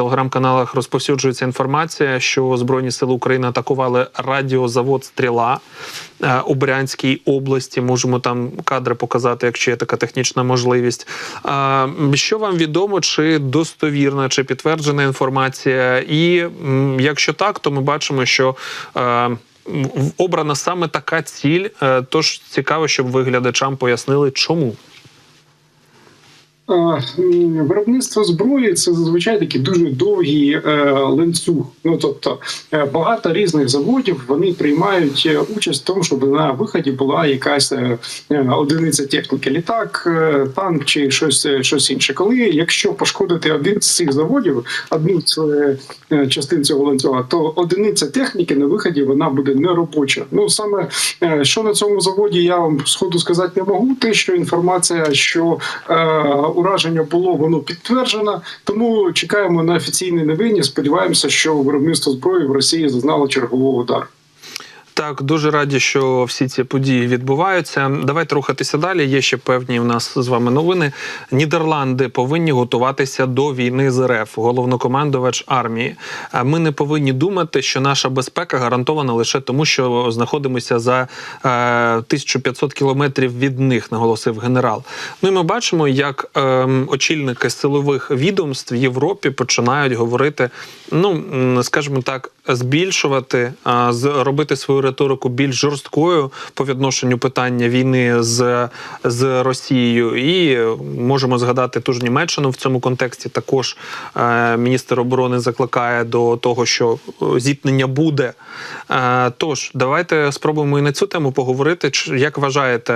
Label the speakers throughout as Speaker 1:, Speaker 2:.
Speaker 1: телеграм-каналах розповсюджується інформація, що Збройні сили України атакували радіозавод Стріла е, у Брянській області. Можемо там кадри показати, якщо є така технічна можливість. Що вам відомо, чи достовірна, чи підтверджена інформація? І якщо так, то ми бачимо, що. е, Обрана саме така ціль, Е, тож цікаво, щоб ви глядачам пояснили, чому.
Speaker 2: Виробництво зброї це зазвичай такий дуже довгий е, ланцюг. Ну тобто е, багато різних заводів вони приймають е, участь в тому, щоб на виході була якась одиниця техніки, літак, танк чи щось, щось інше. Коли якщо пошкодити один з цих заводів, одну з частин цього ланцюга, то одиниця техніки на виході вона буде неробоча. Ну саме що на цьому заводі я вам сходу сказати не можу. Те, що інформація, що ураження було, воно підтверджено. Тому чекаємо на офіційні новини. Сподіваємося, що виробництво зброї в Росії зазнало чергового удару.
Speaker 1: Так, дуже раді, що всі ці події відбуваються. Давайте рухатися далі. Є ще певні у нас з вами новини. Нідерланди повинні готуватися до війни з РФ. Головнокомандувач армії. Ми не повинні думати, що наша безпека гарантована лише тому, що знаходимося за е, 1500 кілометрів від них, наголосив генерал. Ну і ми бачимо, як е, очільники силових відомств в Європі починають говорити, ну скажімо так, збільшувати, а, з робити свою риторику більш жорсткою по відношенню питання війни з, з Росією. І можемо згадати ту ж Німеччину в цьому контексті. Також е, міністр оборони закликає до того, що зіткнення буде. Е, тож давайте спробуємо і на цю тему поговорити. Як вважаєте,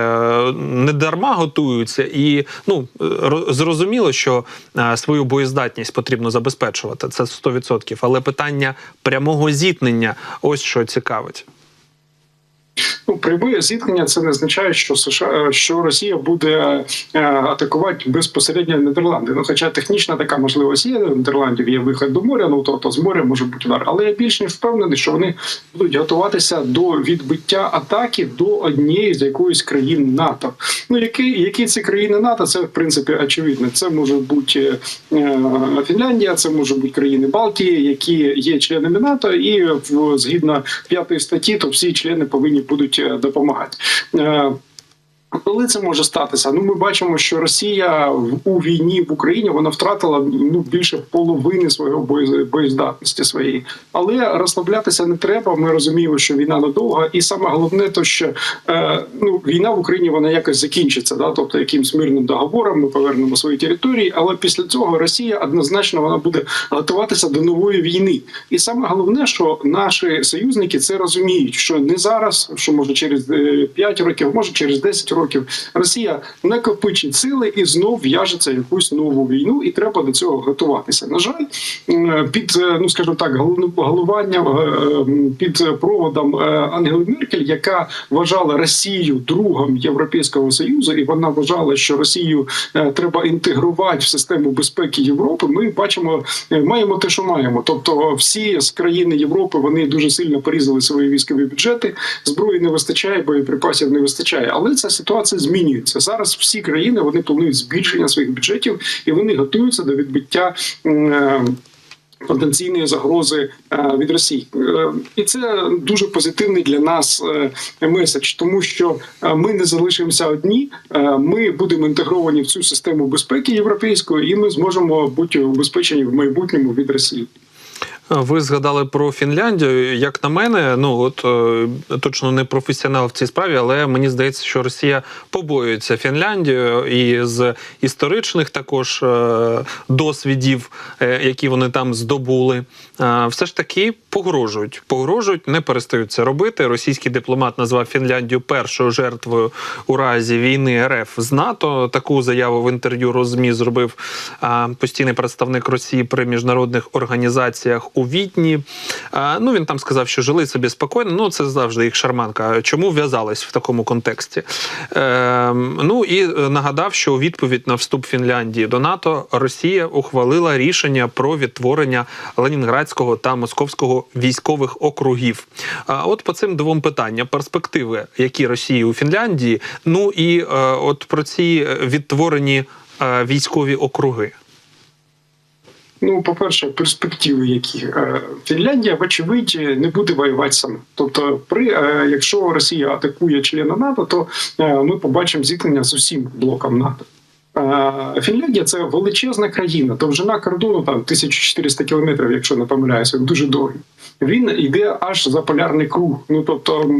Speaker 1: не дарма готуються, і ну зрозуміло, що е, свою боєздатність потрібно забезпечувати. Це 100%. Але питання прямого зіткнення ось що цікавить.
Speaker 2: Ну, пряме зіткнення це не означає, що США що Росія буде е, атакувати безпосередньо Нідерланди. Ну, хоча технічна така можливість є в Нідерландів, є вихід до моря. Ну тобто з моря може бути удар. Але я більш ніж впевнений, що вони будуть готуватися до відбиття атаки до однієї з якоїсь країн НАТО. Ну які, які ці країни НАТО? Це в принципі очевидно. Це може бути е, Фінляндія, це може бути країни Балтії, які є членами НАТО, і згідно п'ятої статті, то всі члени повинні будуть е, допомагати. Е, коли це може статися? Ну, ми бачимо, що Росія у війні в Україні вона втратила ну більше половини свого боєз- боєздатності своєї, але розслаблятися не треба. Ми розуміємо, що війна недовга, і саме головне, то що е, ну війна в Україні вона якось закінчиться, да, тобто якимсь мирним договором ми повернемо свої території. Але після цього Росія однозначно вона буде готуватися до нової війни. І саме головне, що наші союзники це розуміють, що не зараз, що може через е, 5 років, може через 10 років, Росія накопичить сили і знов в'яжеться якусь нову війну, і треба до цього готуватися. На жаль, під е, ну скажімо так, головним головуванням е, під проводом е, Ангели Меркель, яка вважала Росію другом Європейського союзу, і вона вважала, що Росію треба інтегрувати в систему безпеки Європи. Ми бачимо, маємо те, що маємо. Тобто, всі з країни Європи вони дуже сильно порізали свої військові бюджети. Зброї не вистачає, боєприпасів не вистачає. Але ця ситуація змінюється зараз. Всі країни вони планують збільшення своїх бюджетів і вони готуються до відбиття. е, Потенційної загрози е, від Росії, Е, і це дуже позитивний для нас меседж, тому що ми не залишимося одні. Ми будемо інтегровані в цю систему безпеки європейської, і ми зможемо бути убезпечені в майбутньому від Росії.
Speaker 1: Ви згадали про Фінляндію. Як на мене, ну от е, точно не професіонал в цій справі, але мені здається, що Росія побоюється Фінляндію і з історичних також е, досвідів, е, які вони там здобули, все ж таки погрожують. Погрожують, не перестають це робити. Російський дипломат назвав Фінляндію першою жертвою у разі війни РФ з НАТО. Таку заяву в інтерв'ю розмі зробив постійний представник Росії при міжнародних організаціях у Відні. Ну він там сказав, що жили собі спокійно. Ну це завжди їх шарманка. Чому в'язались в такому контексті? Е, Ну і нагадав, що у відповідь на вступ Фінляндії до НАТО Росія ухвалила рішення про відтворення Ленінградського та Московського військових округів. А от по цим двом питанням перспективи, які Росії у Фінляндії, ну і е, от про ці відтворені е, військові округи.
Speaker 2: Ну, по-перше, перспективи, які Е, Фінляндія, вочевидь, не буде воювати сама. Тобто, при е, якщо Росія атакує члена НАТО, то е, ми побачимо зіткнення з усім блоком НАТО. Фінляндія це величезна країна, довжина кордону там 1400 кілометрів, якщо не помиляюся, дуже довгий. Він йде аж за полярний круг. Ну тобто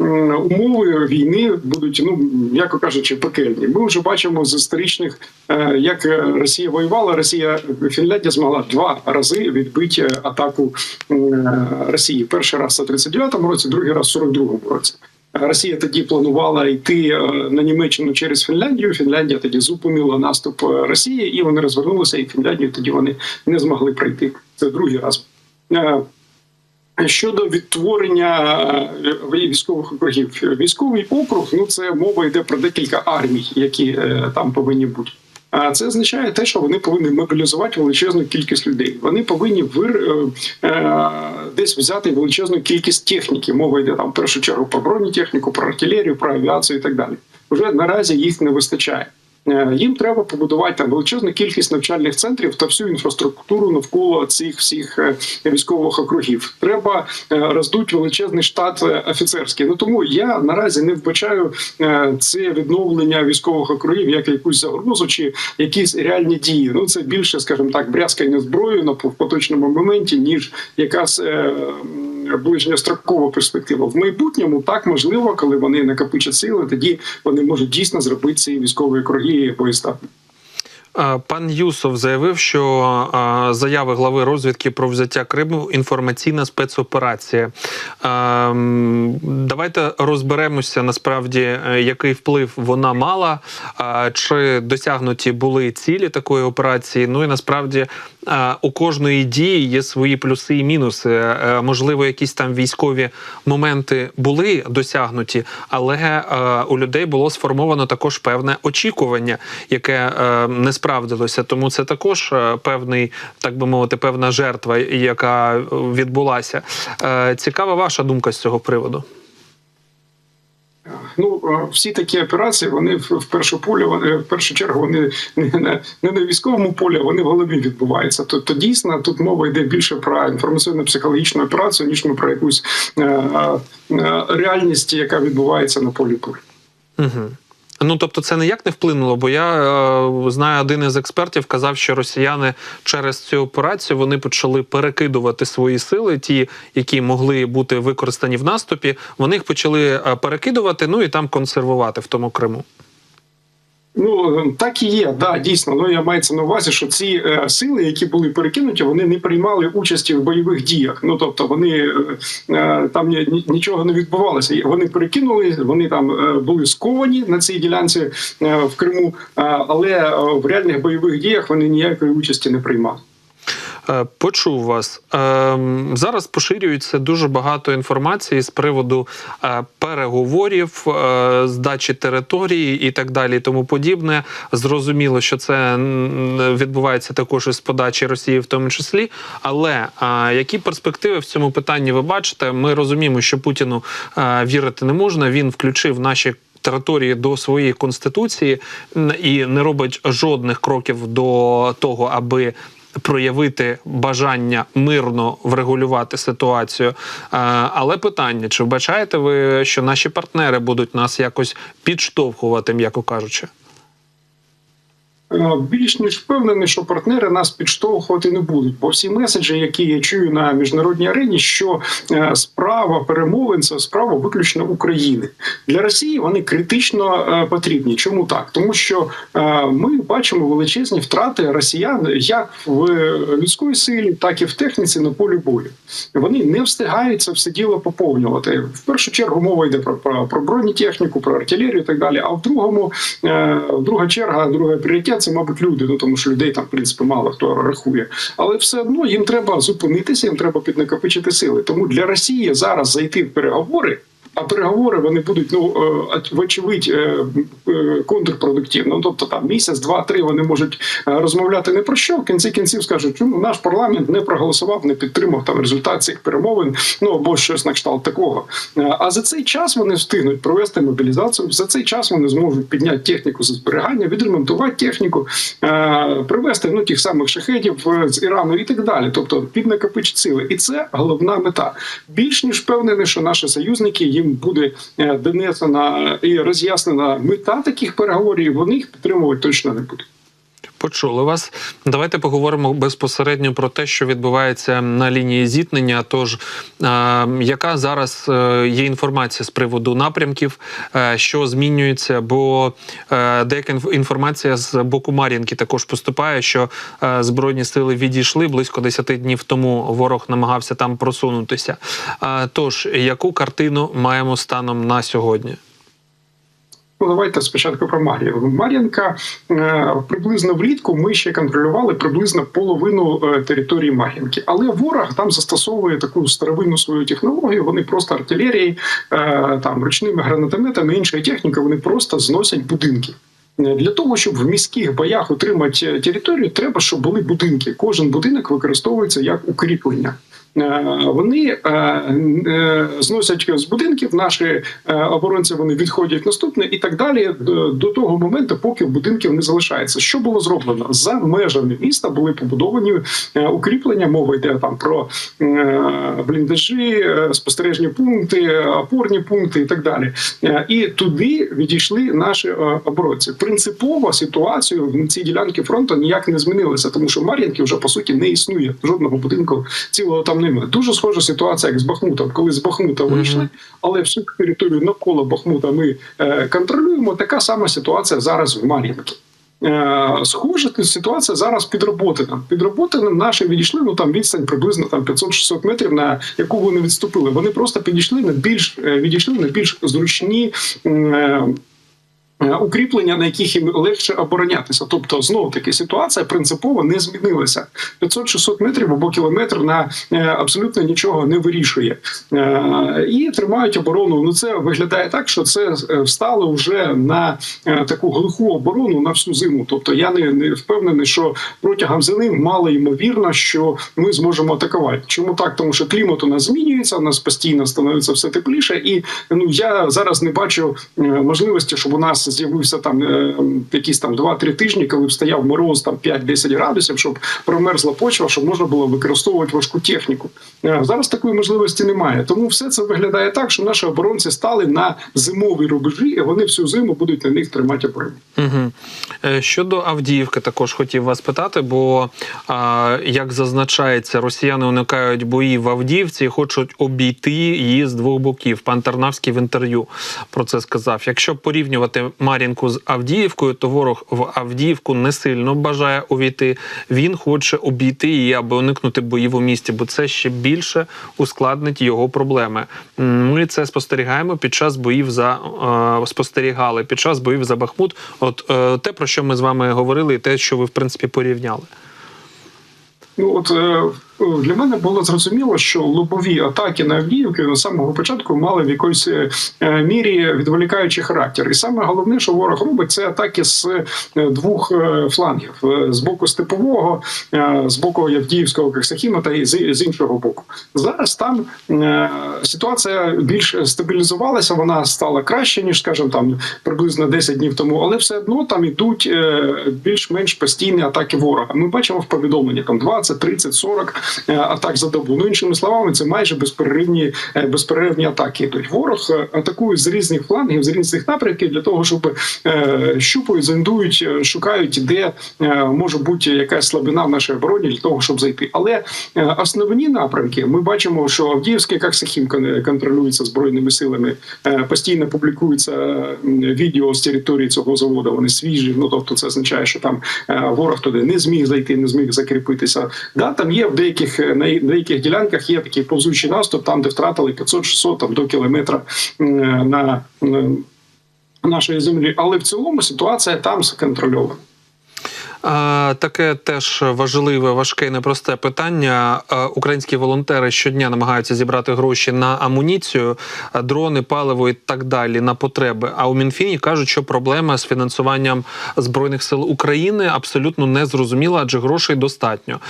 Speaker 2: е, умови війни будуть, ну м'яко кажучи, пекельні. Ми вже бачимо з історичних, е, як Росія воювала. Росія Фінляндія змогла два рази відбити атаку е, Росії. Перший раз у 39-му році, другий раз у 42-му році. Росія тоді планувала йти е, на Німеччину через Фінляндію. Фінляндія тоді зупинила наступ е, Росії, і вони розвернулися. І Фінляндію тоді вони не змогли пройти. Це другий раз. Е, Щодо відтворення військових округів, військовий округ ну це мова йде про декілька армій, які там повинні бути. А це означає те, що вони повинні мобілізувати величезну кількість людей. Вони повинні вир десь взяти величезну кількість техніки. Мова йде там в першу чергу про бронетехніку, про артилерію, про авіацію і так далі. Вже наразі їх не вистачає. Е, Їм треба побудувати там величезну кількість навчальних центрів та всю інфраструктуру навколо цих всіх е, військових округів. Треба е, роздути величезний штат офіцерський. Ну тому я наразі не вбачаю це відновлення військових округів як якусь загрозу чи якісь реальні дії. Ну це більше, скажімо так, брязкання зброєю на поточному моменті, ніж якась. м, Ближньострокова перспектива в майбутньому так можливо, коли вони накопичать сили, тоді вони можуть дійсно зробити ці військові округи боєздатними.
Speaker 1: Е, Пан Юсов заявив, що заяви глави розвідки про взяття Криму інформаційна спецоперація. Давайте розберемося насправді, е, який вплив вона мала, чи досягнуті були цілі такої операції. Ну і насправді у кожної дії є свої плюси і мінуси. Е, Можливо, якісь там військові моменти були досягнуті, але е, у людей було сформовано також певне очікування, яке е, не справдилося. Тому це також е, певний, так би мовити, певна жертва, яка е, відбулася. Е, Цікава ваша думка з цього приводу.
Speaker 2: Ну е, всі такі операції, вони в першу полі, вони- в першу чергу, вони не не на військовому полі, вони в голові відбуваються. Тобто дійсно тут мова йде більше про інформаційно-психологічну операцію, ніж про якусь е, е, реальність, яка відбувається на полі полі.
Speaker 1: Угу. Ну тобто, це ніяк не вплинуло, бо я е, знаю, один із експертів казав, що росіяни через цю операцію вони почали перекидувати свої сили, ті, які могли бути використані в наступі. Вони їх почали е, перекидувати, ну і там консервувати в тому Криму.
Speaker 2: Ну так і є, да, дійсно. Ну я мається на увазі, що ці е, сили, які були перекинуті, вони не приймали участі в бойових діях. Ну тобто вони е, е, там ні, ні- нічого не відбувалося. Вони перекинули, вони там е, були сковані на цій ділянці е, в Криму, е, але е, в реальних бойових діях вони ніякої участі не приймали.
Speaker 1: Е, Почув вас Ем, зараз. Поширюється дуже багато інформації з приводу е, переговорів, е, здачі території і так далі, і тому подібне. Зрозуміло, що це відбувається також із подачі Росії, в тому числі. Але які перспективи в цьому питанні ви бачите? Ми розуміємо, що Путіну вірити не можна. Він включив наші. Території до своєї конституції і не робить жодних кроків до того, аби проявити бажання мирно врегулювати ситуацію. Е, Але питання: чи вбачаєте ви, що наші партнери будуть нас якось підштовхувати, м'яко кажучи?
Speaker 2: Е, Більш ніж впевнений, що партнери нас підштовхувати не будуть, бо всі меседжі, які я чую на міжнародній арені, що е, справа перемовин це справа виключно України для Росії. Вони критично е, потрібні. Чому так? Тому що ми бачимо величезні втрати росіян як в людської силі, так і в техніці на полі бою. Вони не встигають це все діло поповнювати. В першу чергу мова йде про, про, про бронетехніку, про артилерію і так далі. А в другому, друга черга, друге пріоритет це, мабуть, люди. Ну тому що людей там в принципі мало хто рахує. Але все одно їм треба зупинитися, їм треба піднакопичити сили. Тому для Росії зараз зайти в переговори. А переговори вони будуть ну е, вочевидь е, е, контрпродуктивно. Ну, тобто там місяць, два-три вони можуть розмовляти не про що. В кінці кінців скажуть, чому наш парламент не проголосував, не підтримав там результат цих перемовин. Ну або щось на кшталт такого. А за цей час вони встигнуть провести мобілізацію. За цей час вони зможуть підняти техніку з зберігання, відремонтувати техніку, привезти ну тих самих шахедів е, з Ірану і так далі. Тобто піднакопичити сили, і це головна мета. Більш ніж впевнений, що наші союзники їм буде е, донесена і роз'яснена мета таких переговорів. Вони їх підтримувати точно не будуть.
Speaker 1: Почули вас. Давайте поговоримо безпосередньо про те, що відбувається на лінії зіткнення. Тож, е, яка зараз е, є інформація з приводу напрямків, е, що змінюється? Бо деяка інф- інформація з боку Мар'їнки також поступає, що збройні сили відійшли близько 10 днів тому. Ворог намагався там просунутися. Тож, яку картину маємо станом на сьогодні?
Speaker 2: Давайте спочатку про Мар'їнку. Мар'їнка е, приблизно влітку ми ще контролювали приблизно половину е, території Мар'їнки. Але ворог там застосовує таку старовинну свою технологію. Вони просто артилерією, е, там ручними гранатометами, іншою технікою, вони просто зносять будинки. Для того, щоб в міських боях утримати е, територію, треба, щоб були будинки. Кожен будинок використовується як укріплення. Е, Вони е, е, зносять з будинків, наші оборонці вони відходять наступне і так далі до, того моменту, поки будинків не залишається. Що було зроблено за межами міста? Були побудовані укріплення. Мова йде там про бліндажі, спостережні пункти, опорні пункти і так далі. І туди відійшли наші оборонці. Принципово ситуація в цій ділянці фронту ніяк не змінилася, тому що Мар'їнки вже по суті не існує. Жодного будинку цілого там немає. Дуже схожа ситуація, як з Бахмутом, коли з Бахмута вийшли, але всю територію навколо Бахмута ми е, контролюємо. Така сама ситуація зараз в Мар'їнці. Е, Схожа ситуація зараз під Роботином. Під Роботином наші відійшли, ну там відстань приблизно там 500-600 метрів, на яку вони відступили. Вони просто підійшли на більш е, відійшли на більш зручні. е, Укріплення, на яких їм легше оборонятися, тобто знову таки ситуація принципово не змінилася. 500-600 метрів або кілометр на е, абсолютно нічого не вирішує Е, і тримають оборону. Ну це виглядає так, що це е, встало вже на е, таку глуху оборону на всю зиму. Тобто я не, не впевнений, що протягом зими мало ймовірно, що ми зможемо атакувати. Чому так? Тому що клімат у нас змінюється, у нас постійно становиться все тепліше, і ну я зараз не бачу е, можливості, щоб у нас з'явився там е, якісь там 2-3 тижні, коли стояв мороз там 5-10 градусів, щоб промерзла почва, щоб можна було використовувати важку техніку. Е, Зараз такої можливості немає. Тому все це виглядає так, що наші оборонці стали на зимові рубежі, і вони всю зиму будуть на них тримати оборону.
Speaker 1: Угу. Щодо Авдіївки, також хотів вас питати, бо як зазначається, росіяни уникають боїв в Авдіївці і хочуть обійти її з двох боків. Пан Тарнавський в інтерв'ю про це сказав. Якщо порівнювати Мар'їнку з Авдіївкою, то ворог в Авдіївку не сильно бажає увійти. Він хоче обійти її, аби уникнути боїв у місті, бо це ще більше ускладнить його проблеми. Ми це спостерігаємо під час боїв за е, спостерігали під час боїв за Бахмут. От е, те, про що ми з вами говорили, і те, що ви в принципі порівняли.
Speaker 2: Ну от е, для мене було зрозуміло, що лобові атаки на Авдіївки з самого початку мали в якоїсь е, мірі відволікаючий характер. І саме головне, що ворог робить, це атаки з е, двох е, флангів: Е, з боку степового, е, з боку Авдіївського Кексахіма та з, іншого боку. Зараз там е, ситуація більш стабілізувалася, вона стала краще ніж, скажімо, там приблизно 10 днів тому, але все одно там ідуть е, більш-менш постійні атаки ворога. Ми бачимо в повідомленні там 20, 30, 40 е, атак за добу. Ну іншими словами, це майже безперервні е, безперервні атаки. Йдуть ворог е, атакує з різних флангів, з різних напрямків для того, щоб е, щупають, зондують, е, шукають, де е, може бути якась слабина в нашій обороні для того, щоб зайти. Але е, основні напрямки ми бачимо, що Авдіївський Каксахім кон- контролюється збройними силами. Е, Постійно публікується відео з території цього заводу. Вони свіжі. Ну тобто, це означає, що там е, ворог туди не зміг зайти, не зміг закріпитися. Да, там є в деяких е, на деяких ділянках є такий повзучий наступ, там де втратили 500-600 там до кілометра на, на нашої землі. Але в цілому ситуація там сконтрольована.
Speaker 1: Таке теж важливе, важке і непросте питання. Українські волонтери щодня намагаються зібрати гроші на амуніцію, дрони, паливо і так далі на потреби. А у Мінфіні кажуть, що проблема з фінансуванням збройних сил України абсолютно не зрозуміла, адже грошей достатньо.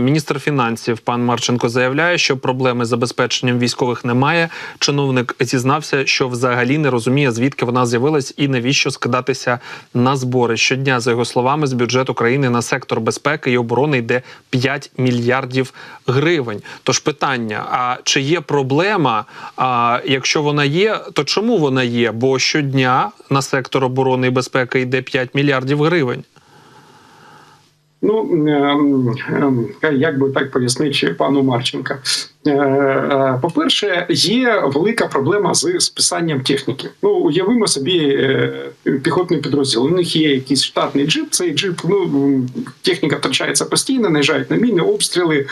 Speaker 1: Міністр фінансів пан Марченко заявляє, що проблеми з забезпеченням військових немає. Чиновник зізнався, що взагалі не розуміє, звідки вона з'явилась і навіщо скидатися на збори. Щодня, за його словами, з бюджету країни на сектор безпеки і оборони йде 5 мільярдів гривень. Тож питання: а чи є проблема? А якщо вона є, то чому вона є? Бо щодня на сектор оборони і безпеки йде 5 мільярдів гривень.
Speaker 2: Ну ем, ем, як би так пояснити пану Марченка. Е, е, По-перше, є велика проблема з списанням техніки. Ну, уявимо собі е, піхотний підрозділ. У них є якийсь штатний джип. Цей джип, ну техніка втрачається постійно, наїжджають на міни, обстріли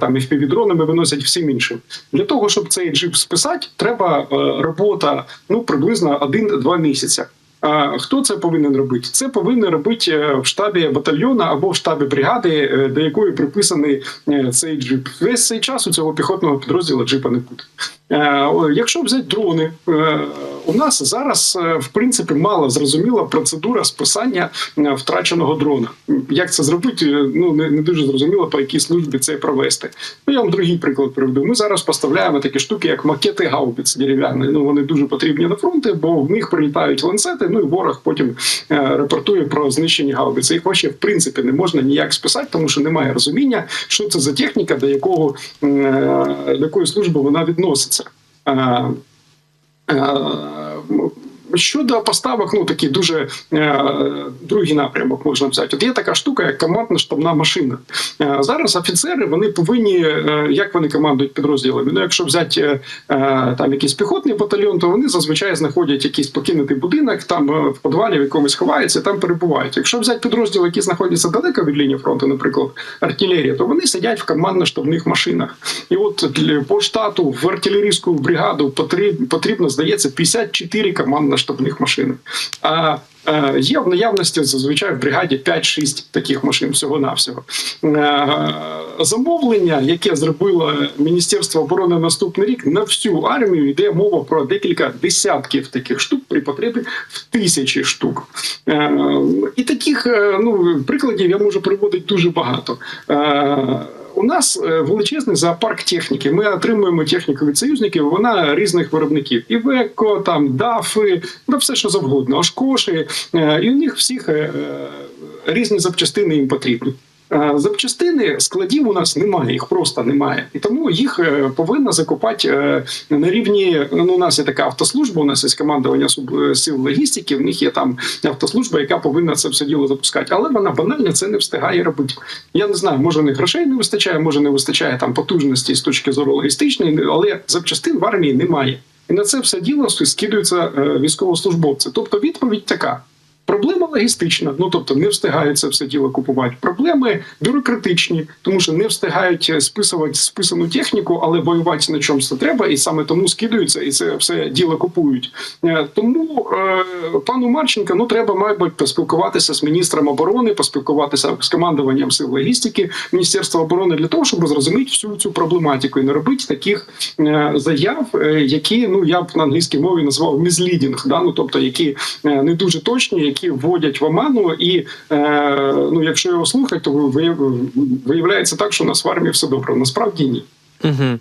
Speaker 2: там і впівдронами виносять всім іншим. Для того щоб цей джип списати, треба робота ну приблизно 1-2 місяці. Хто це повинен робити? Це повинен робити е, в штабі батальйону або в штабі бригади, е, до якої приписаний е, цей джип. Весь цей час у цього піхотного підрозділу джипа не буде. Якщо взяти дрони, у нас зараз в принципі мало зрозуміла процедура списання втраченого дрона. Як це зробити? Ну не, дуже зрозуміло, по якій службі це провести. Ну я вам другий приклад приведу. Ми зараз поставляємо такі штуки, як макети гаубиць дерев'яні. Ну вони дуже потрібні на фронті, бо в них прилітають ланцети. Ну і ворог потім е, репортує про знищені гаубиці. Їх вообще в принципі не можна ніяк списати, тому що немає розуміння, що це за техніка, до якого е, до якої служби вона відноситься. Щодо поставок, ну такий дуже е, другий напрямок можна взяти. От є така штука, як командна штабна машина. Е, зараз офіцери вони повинні, е, як вони командують підрозділами. Ну, якщо взяти е, там якийсь піхотний батальйон, то вони зазвичай знаходять якийсь покинутий будинок, там е, в підвалі в якомусь ховаються, там перебувають. Якщо взяти підрозділ, які знаходяться далеко від лінії фронту, наприклад, артилерія, то вони сидять в командно-штабних машинах. І от по штату в артилерійську бригаду потрібно, здається, 54 командно-штабних машини. А Є в наявності зазвичай в бригаді 5-6 таких машин всього навсього замовлення, яке зробило Міністерство оборони наступний рік, на всю армію йде мова про декілька десятків таких штук при потребі в тисячі штук. І таких е, ну прикладів я можу приводити дуже багато. У нас е, величезний зоопарк техніки. Ми отримуємо техніку від союзників. Вона різних виробників: Івеко, там дафи, ну все що завгодно, Ошкоші. Е, І у них всіх е, різні запчастини їм потрібні. Е, Запчастини складів у нас немає, їх просто немає, і тому їх е, повинна закупати е, на рівні. Ну, у нас є така автослужба. У нас є командування сил логістики. В них є там автослужба, яка повинна це все діло запускати, але вона банально це не встигає робити. Я не знаю, може них грошей не вистачає, може не вистачає там потужності з точки зору логістичної, але запчастин в армії немає. І на це все діло скидаються військовослужбовці. Тобто відповідь така. Проблема логістична, ну тобто не встигають це все діло купувати. Проблеми бюрократичні, тому що не встигають е, списувати списану техніку, але воювати на чомусь треба, і саме тому скидаються і це все діло купують. Е, Тому е, пану Марченка ну треба, мабуть, поспілкуватися з міністром оборони, поспілкуватися з командуванням сил логістики Міністерства оборони для того, щоб зрозуміти всю цю проблематику і не робити таких е, заяв, е, які ну я б на англійській мові назвав мізлідінг, да? ну, тобто які е, не дуже точні, які вводять в оману, і е, ну, якщо його слухати, то вияв- виявляється так, що у нас в армії все добре. Насправді ні.
Speaker 1: Угу.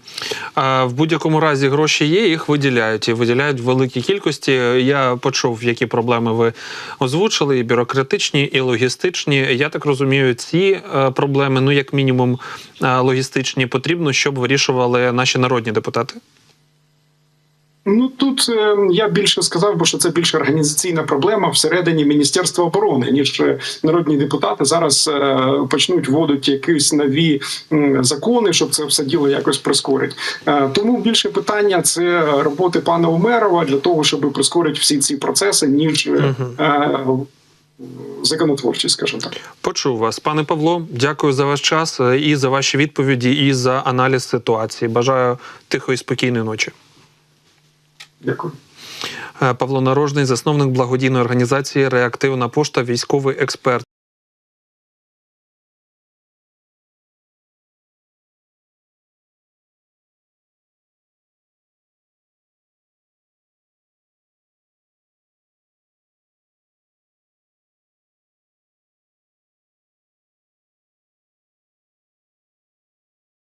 Speaker 1: А в будь-якому разі гроші є, їх виділяють і виділяють в великій кількості. Я почув, які проблеми ви озвучили: і бюрократичні, і логістичні. Я так розумію, ці е, проблеми, ну як мінімум, е, логістичні, потрібно, щоб вирішували наші народні депутати.
Speaker 2: Ну тут е, я більше сказав, бо що це більш організаційна проблема всередині Міністерства оборони, ніж е, народні депутати зараз е, почнуть вводити якісь нові закони, щоб це все діло якось прискорити. Е, тому більше питання це роботи пана Умерова для того, щоб прискорити всі ці процеси, ніж е, е, законотворчість, скажімо так.
Speaker 1: Почув вас, пане Павло. Дякую за ваш час і за ваші відповіді, і за аналіз ситуації. Бажаю тихої спокійної ночі.
Speaker 2: Дякую.
Speaker 1: Е, Павло Нарожний, засновник благодійної організації Реактивна пошта, військовий експерт.